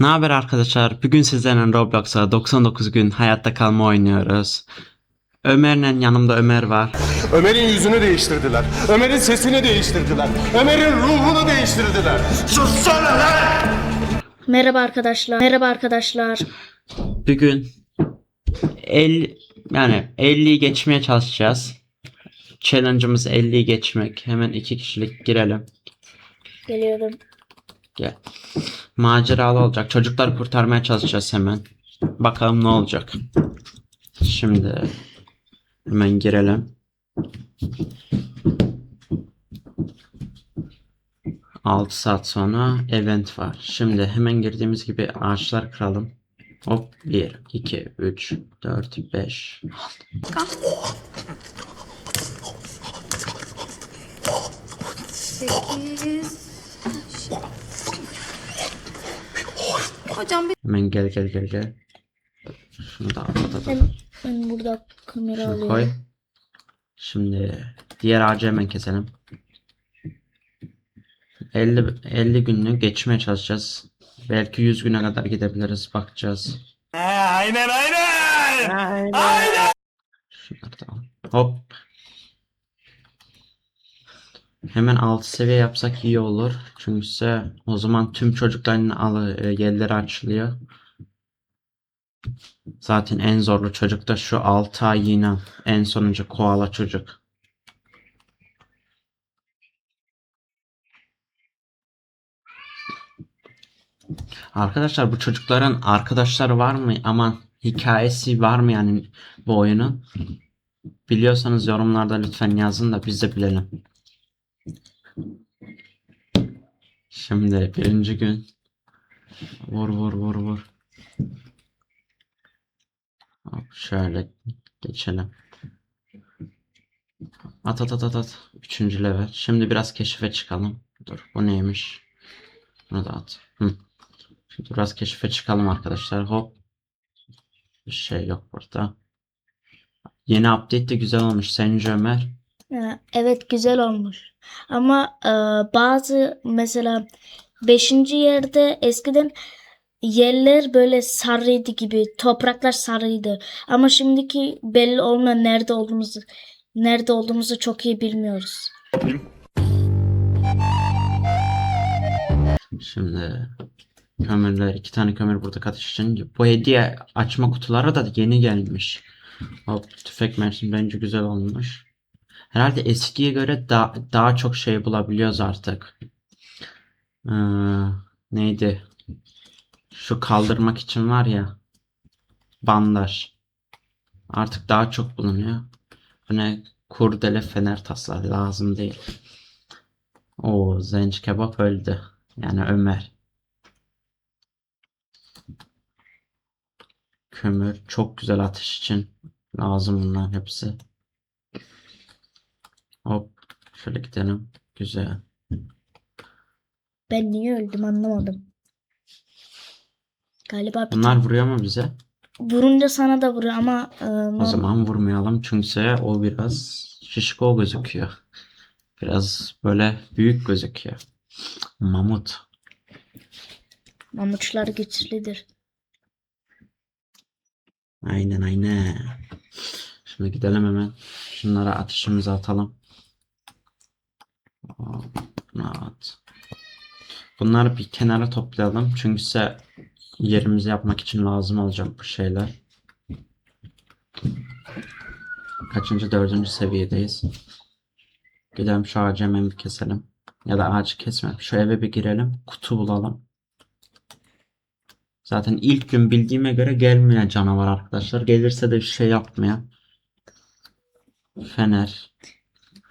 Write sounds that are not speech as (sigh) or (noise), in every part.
Ne haber arkadaşlar? Bugün sizlerle Roblox'a 99 gün hayatta kalma oynuyoruz. Ömer'le yanımda Ömer var. Ömer'in yüzünü değiştirdiler. Ömer'in sesini değiştirdiler. Ömer'in ruhunu değiştirdiler. Sussana lan! Merhaba arkadaşlar. Merhaba arkadaşlar. Bugün 50 yani 50'yi geçmeye çalışacağız. Challenge'ımız 50'yi geçmek. Hemen iki kişilik girelim. Geliyorum. Gel. Maceralı olacak. Çocukları kurtarmaya çalışacağız hemen. Bakalım ne olacak. Şimdi hemen girelim. Altı saat sonra event var. Şimdi hemen girdiğimiz gibi ağaçlar kıralım. Hop 1, 2, 3, 4, 5, Sekiz. Hocam bir Hemen gel gel gel gel. Şunu da at at at. Ben, ben burada kamera Şunu alıyorum. koy. Şimdi diğer ağacı hemen keselim. 50 50 günlüğü geçmeye çalışacağız. Belki 100 güne kadar gidebiliriz. Bakacağız. Aynen aynen! Şunları da al. Hop. Hemen 6 seviye yapsak iyi olur. Çünkü ise o zaman tüm çocukların al e, yerleri açılıyor. Zaten en zorlu çocuk da şu 6 ay yine en sonuncu koala çocuk. Arkadaşlar bu çocukların arkadaşları var mı? Aman hikayesi var mı yani bu oyunun? Biliyorsanız yorumlarda lütfen yazın da biz de bilelim. Şimdi birinci gün. Vur vur vur vur. Hop, şöyle geçelim. At at at at at. Üçüncü level. Şimdi biraz keşife çıkalım. Dur bu neymiş? Bunu da at. Hı. Şimdi biraz keşife çıkalım arkadaşlar. Hop. Bir şey yok burada. Yeni update de güzel olmuş. Sence Ömer? Ha, Evet güzel olmuş. Ama e, bazı mesela 5. yerde eskiden yerler böyle sarıydı gibi. Topraklar sarıydı. Ama şimdiki belli olmuyor nerede olduğumuzu. Nerede olduğumuzu çok iyi bilmiyoruz. Şimdi kömürler, iki tane kömür burada katış için. Bu hediye açma kutuları da yeni gelmiş. Hop, tüfek mermisi bence güzel olmuş. Herhalde eskiye göre daha, daha çok şey bulabiliyoruz artık. Ee, neydi? Şu kaldırmak için var ya. Bandaj. Artık daha çok bulunuyor. Bu ne? Kurdele fener taslağı lazım değil. O zenci kebap öldü. Yani Ömer. Kömür çok güzel ateş için lazım bunlar hepsi. Hop şöyle gidelim. Güzel. Ben niye öldüm anlamadım. Galiba bir Bunlar vuruyor mu bize? vurunca sana da vuruyor ama e, O zaman vurmayalım çünkü o biraz şişko gözüküyor. Biraz böyle büyük gözüküyor. Mamut. mamutlar güçlüdür. Aynen aynen. Şimdi gidelim hemen. Şunlara ateşimizi atalım. At. Bunları bir kenara toplayalım. Çünkü size yerimizi yapmak için lazım olacak bu şeyler. Kaçıncı? Dördüncü seviyedeyiz. Gidelim şu ağacı hemen bir keselim. Ya da ağacı kesmeyelim. Şu eve bir girelim. Kutu bulalım. Zaten ilk gün bildiğime göre gelmeyen canavar arkadaşlar. Gelirse de bir şey yapmıyor. Fener.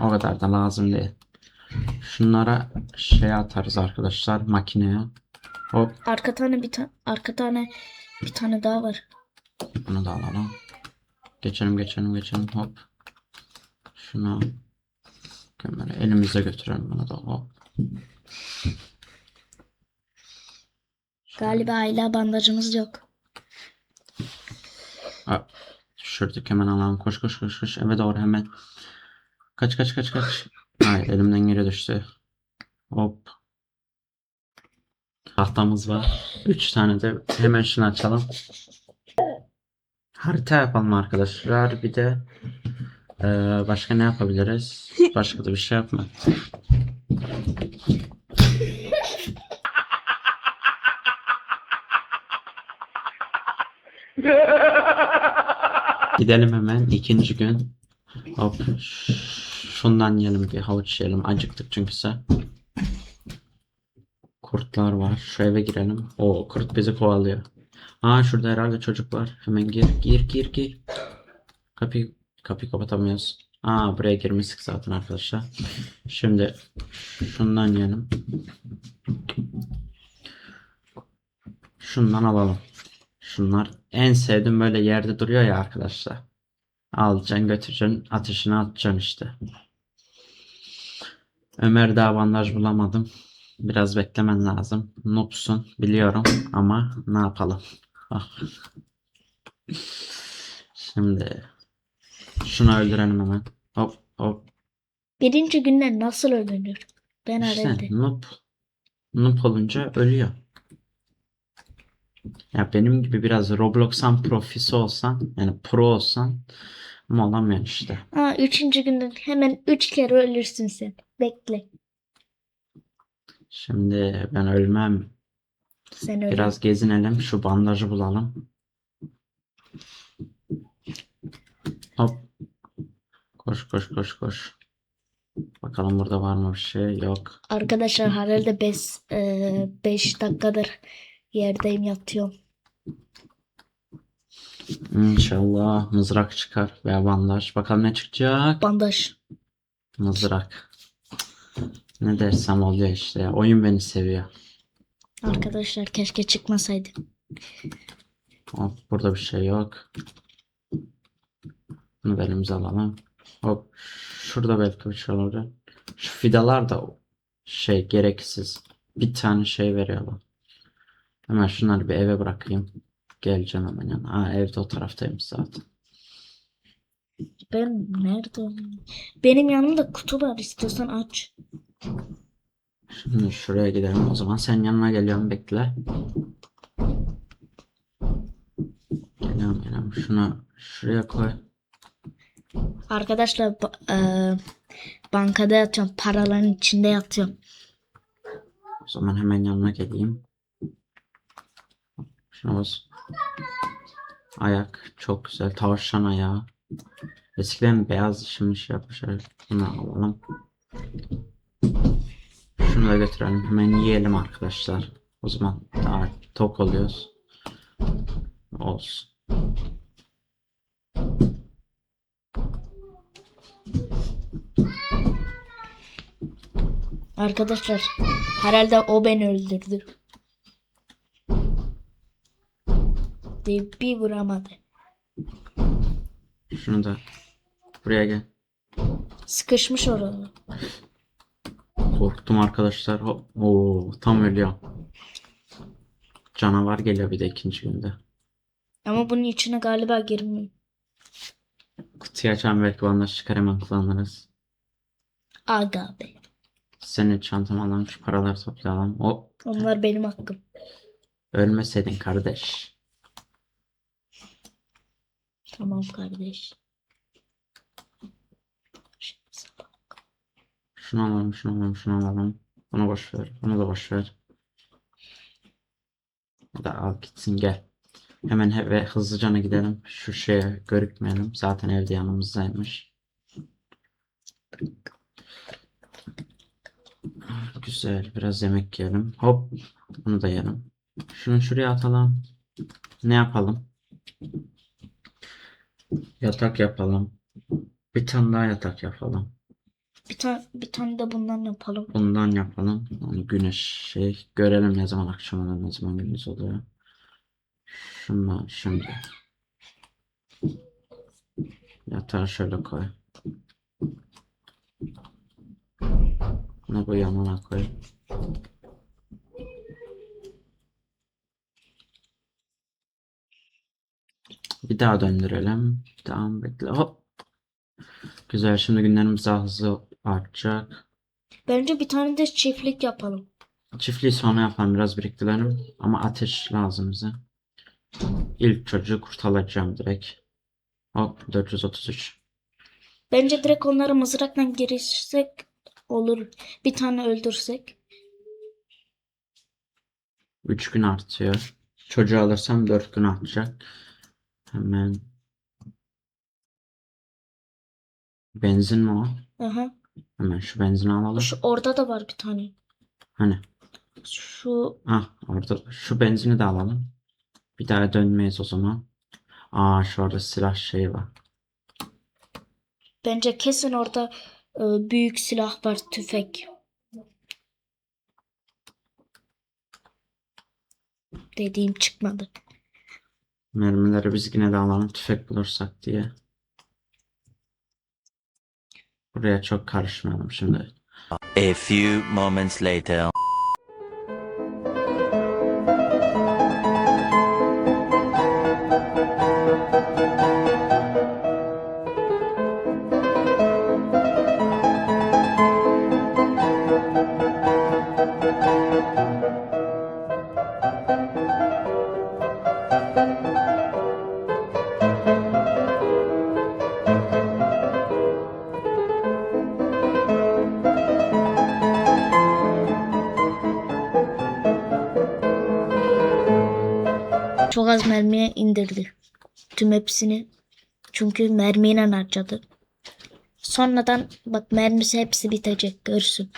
O kadar da lazım değil. Şunlara şey atarız arkadaşlar makineye. Hop Arka tane bir tane arka tane bir tane daha var. bunu da alalım. Geçelim geçelim geçelim hop. Şunu kömürü elimize götürelim bunu da hop. Galiba hala bandajımız yok. Ha, düşürdük hemen alalım. Koş koş koş koş eve doğru hemen. Kaç kaç kaç kaç. Ay elimden geri düştü. Hop. Tahtamız var. 3 tane de hemen şunu açalım. Harita yapalım arkadaşlar. Bir de eee, başka ne yapabiliriz? Başka da bir şey yapma. Gidelim hemen ikinci gün. Hop. Şundan yiyelim bir havuç yiyelim. Acıktık çünkü. Kurtlar var. Şu eve girelim. O kurt bizi kovalıyor. Aa şurada herhalde çocuk var. Hemen gir gir gir gir. Kapıyı kapıyı kapatamıyoruz. Aa buraya girmiştik zaten arkadaşlar. Şimdi şundan yiyelim. Şundan alalım. Şunlar en sevdiğim böyle yerde duruyor ya arkadaşlar. Alacaksın götüreceksin ateşine atacaksın işte. Ömer daha bandaj bulamadım. Biraz beklemen lazım. Noobsun biliyorum ama ne yapalım. Ah. Şimdi şunu öldürelim hemen. Hop hop. Birinci günde nasıl öğrenir? Ben İşte herhalde. noob. Noob olunca ölüyor. Ya benim gibi biraz Roblox'an profisi olsan yani pro olsan ama olamıyorsun işte. Aa, üçüncü günde hemen üç kere ölürsün sen. Bekle. Şimdi ben ölmem. Sen öyle. Biraz gezinelim. Şu bandajı bulalım. Hop. Koş koş koş koş. Bakalım burada var mı bir şey? Yok. Arkadaşlar herhalde 5 5 dakikadır yerdeyim yatıyorum. İnşallah mızrak çıkar veya bandaj. Bakalım ne çıkacak? Bandaj. Mızrak. Ne dersem oluyor işte ya. Oyun beni seviyor. Arkadaşlar keşke çıkmasaydı. Hop burada bir şey yok. Bunu elimize alalım. Hop. Şurada belki bir şey olabilir. Şu fidalar da şey gereksiz. Bir tane şey veriyorlar. Hemen şunları bir eve bırakayım. Geleceğim hemen yana. Aa evde o taraftaymış zaten. Ben nerede? Benim yanımda kutu var istiyorsan aç. Şimdi şuraya gidelim o zaman. Sen yanına geliyorum bekle. Geliyorum geliyorum. Şunu şuraya koy. Arkadaşlar ba- eee, bankada yatıyorum. Paraların içinde yatıyorum. O zaman hemen yanına geleyim. Şuna bas. Ayak çok güzel. Tavşan ayağı. Eskiden beyaz şimdi şey yapmışlar. Bunu alalım. Şunu da götürelim. Hemen yiyelim arkadaşlar. O zaman daha tok oluyoruz. Olsun. Arkadaşlar herhalde o beni öldürdü. Diye bir vuramadı. Şunu da buraya gel. Sıkışmış orada. Korktum arkadaşlar. Oo, tam ölüyor. Canavar geliyor bir de ikinci günde. Ama bunun içine galiba girmiyor. Kutuyu açan belki bandaj çıkar hemen kullanırız. Aga be. Senin çantamı alalım şu paraları toplayalım. Hop. Onlar benim hakkım. Ölmeseydin kardeş. Tamam kardeş. Şunu alalım, şunu alalım, şunu alalım. Bunu boş ver. Bunu da boş ver. Da al gitsin gel. Hemen he ve hızlıcana gidelim. Şu şeye görükmeyelim. Zaten evde yanımızdaymış. Güzel. Biraz yemek yiyelim. Hop. Bunu da yiyelim. Şunu şuraya atalım. Ne yapalım? Yatak yapalım. Bir tane daha yatak yapalım. Bir tane bir tane de bundan yapalım. Bundan yapalım. Yani güneş şey görelim ne zaman akşam oluyor ne zaman gündüz oluyor. Şundan şimdi. Yatağı şöyle koy. Bunu bu yanına koy. Bir daha döndürelim. Tamam bekle. Hop. Güzel. Şimdi günlerimiz daha hızlı artacak. Bence bir tane de çiftlik yapalım. Çiftliği sonra yaparım biraz biriktirelim. Ama ateş lazım bize. İlk çocuğu kurtaracağım direkt. Hop 433. Bence direkt onları mızrakla girişsek olur. Bir tane öldürsek. 3 gün artıyor. Çocuğu alırsam 4 gün artacak. Hemen. Benzin mi o? Aha. Hemen şu benzini alalım. Şu orada da var bir tane. Hani? Şu Ah orada. Şu benzini de alalım. Bir daha dönmeyiz o zaman. Aa şu orada silah şeyi var. bence kesin orada e, büyük silah var, tüfek. Dediğim çıkmadı. Mermileri biz yine de alalım tüfek bulursak diye. Buraya çok karışmayalım şimdi. A few moments later. Az mermiye indirdi. Tüm hepsini. Çünkü mermiyle harcadı. Sonradan bak mermisi hepsi bitecek görsün.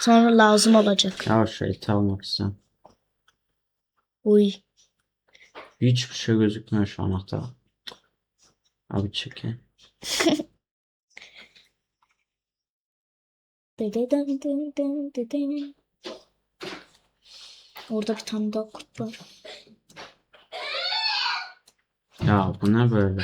Sonra lazım olacak. Şu eti almak istiyorum. Uy. Hiçbir şey gözükmüyor şu anahtar. Abi çekin. (laughs) Orada bir tane daha kurt var. Ya bu ne böyle?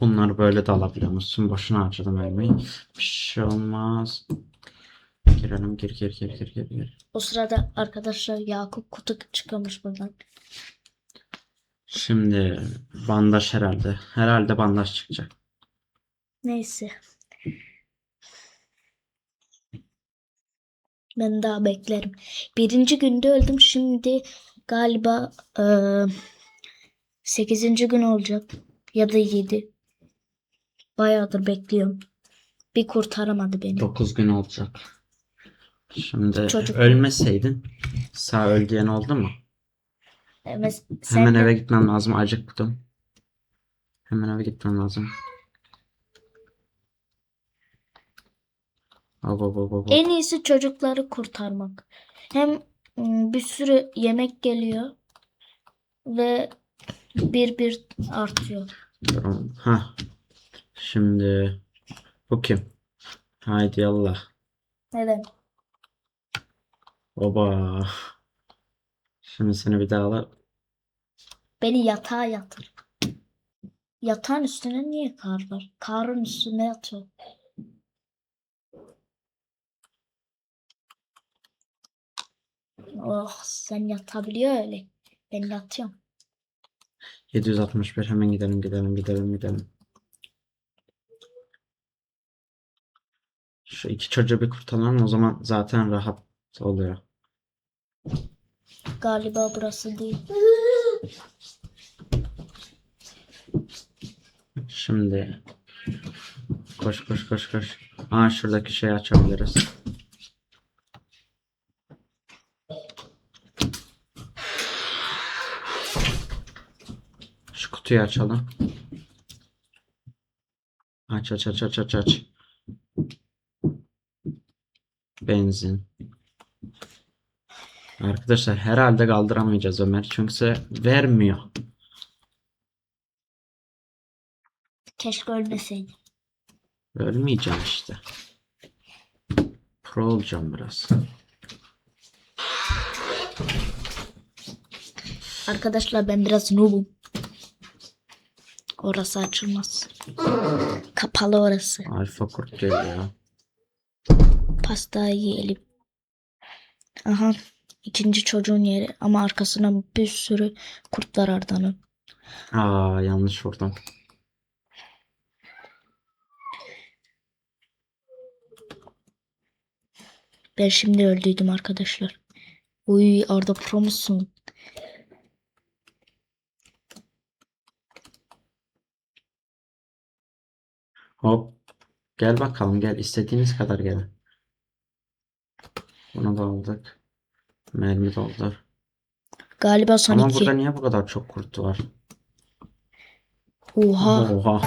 Bunları böyle de alabiliyor musun? Boşuna harcadım mermiyi. Bir şey olmaz. Girelim gir gir gir gir gir. O sırada arkadaşlar Yakup kutu çıkıyormuş buradan. Şimdi bandaj herhalde. Herhalde bandaj çıkacak. Neyse. Ben daha beklerim. Birinci günde öldüm. Şimdi galiba eee sekizinci gün olacak. Ya da yedi. Bayağıdır bekliyorum. Bir kurtaramadı beni. 9 gün olacak. Şimdi Çocuk. ölmeseydin sağ öl diyen oldu mu? Evet, sen Hemen eve gitmem lazım. Acıktım. Hemen eve gitmem lazım. Hop hop hop hop. En iyisi çocukları kurtarmak. Hem ım, bir sürü yemek geliyor ve bir bir artıyor. Durun. Hah. Şimdi bu kim? Haydi yallah. Neden? Oba. Şimdi seni bir daha alıp Beni yatağa yatır. Yatağın üstüne niye kar var? Karın üstüne yatıyor. Oh sen yatabiliyor öyle. Ben yatıyorum. 761 hemen gidelim gidelim gidelim gidelim. Şu iki çocuğu bir kurtaralım o zaman zaten rahat oluyor. Galiba burası değil. Şimdi koş koş koş koş. Aa şuradaki şeyi açabiliriz. Şu kutuyu açalım. Aç aç aç aç aç aç. Benzin. Arkadaşlar herhalde kaldıramayacağız Ömer çünkü vermiyor. Keşke ölmeseydim. Ölmeyeceğim işte. Pro olacağım biraz. Arkadaşlar ben biraz noobum. Orası açılmaz. Kapalı orası. Alfa kurt geliyor. Pasta yiyelim. Aha ikinci çocuğun yeri ama arkasına bir sürü kurtlar Arda'nın. Aa yanlış vurdum. Ben şimdi öldüydüm arkadaşlar. Uy Arda pro musun? Hop. Gel bakalım gel. istediğiniz kadar gel. Bunu da aldık. Mermi doldur. Galiba son Ama iki. burada niye bu kadar çok kurt var? Oha. Oha.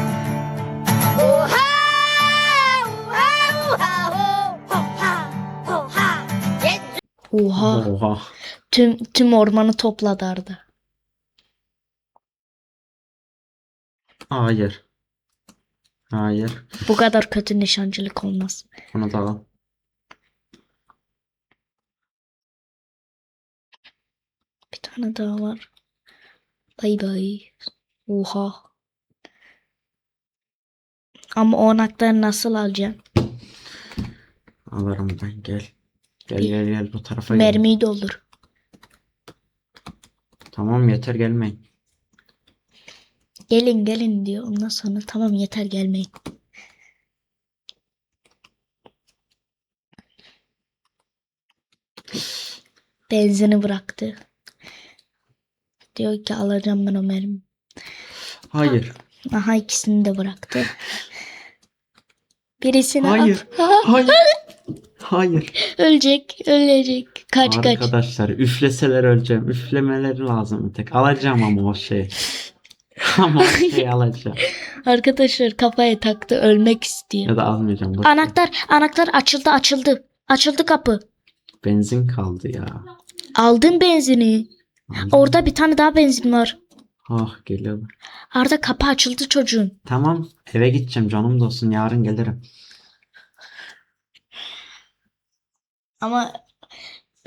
Oha. Oha. Tüm tüm ormanı topladı Arda. Hayır. Hayır. Bu kadar kötü nişancılık olmaz. Bunu da al. Tane daha var. Bay bay. Oha. Ama o anahtarı nasıl alacaksın? Alırım ben gel. Gel gel gel bu tarafa gel. Mermiyi doldur. Tamam yeter gelmeyin. Gelin gelin diyor. Ondan sonra tamam yeter gelmeyin. Benzini bıraktı. Diyor ki alacağım ben o mermi. Hayır. Aha ikisini de bıraktı. Birisini Hayır. at. Ha, Hayır. Hayır. ölecek, ölecek. Kaç kaç. Arkadaşlar üfleseler öleceğim. Üflemeleri lazım bir tek. Alacağım ama o şey. (laughs) ama o şeyi alacağım. Arkadaşlar kafaya taktı ölmek istiyor. Ya da almayacağım. boş ver. Anahtar, anahtar açıldı, açıldı. Açıldı kapı. Benzin kaldı ya. Aldım benzini. Orada bir tane daha benzin var. Ah geliyorlar. Arda kapı açıldı çocuğun. Tamam eve gideceğim canım dostum yarın gelirim. Ama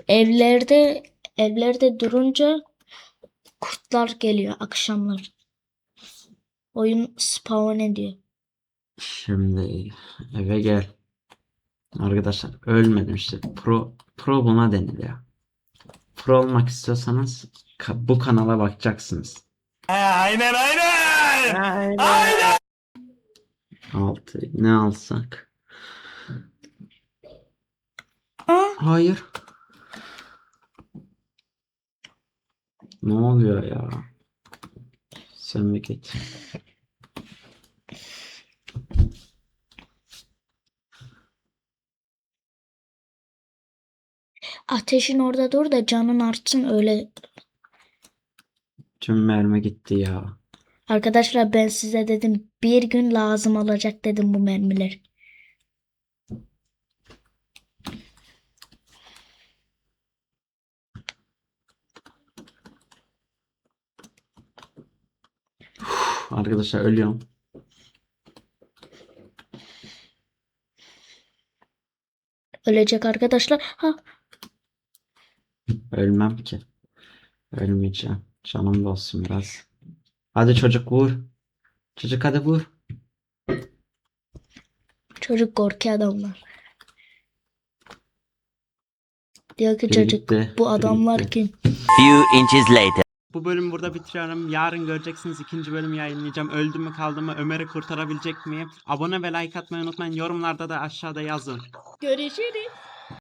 evlerde evlerde durunca kurtlar geliyor akşamlar. Oyun spawn ediyor. Şimdi eve gel. Arkadaşlar ölmedim işte. Pro, pro buna denir ya. Pro olmak istiyorsanız ka- bu kanala bakacaksınız. Aynen aynen. Altı ne alsak? Hayır. Ne oluyor ya? Sen bir git. Ateşin orada dur da canın artsın öyle. Tüm mermi gitti ya. Arkadaşlar ben size dedim bir gün lazım olacak dedim bu mermiler. Arkadaşlar ölüyorum. Ölecek arkadaşlar. Ha, Ölmem ki. Ölmeyeceğim. Canım da olsun biraz. Hadi çocuk vur. Çocuk hadi vur. çocuk korku adamlar. Diyor ki çocuk bu adamlar kim? Few inches later. Bu bölümü burada bitiriyorum. Yarın göreceksiniz ikinci bölümü yayınlayacağım. Öldüm mü kaldım mı? Ömer'i kurtarabilecek miyim? Abone ve like atmayı unutmayın. Yorumlarda da aşağıda yazın. Görüşürüz.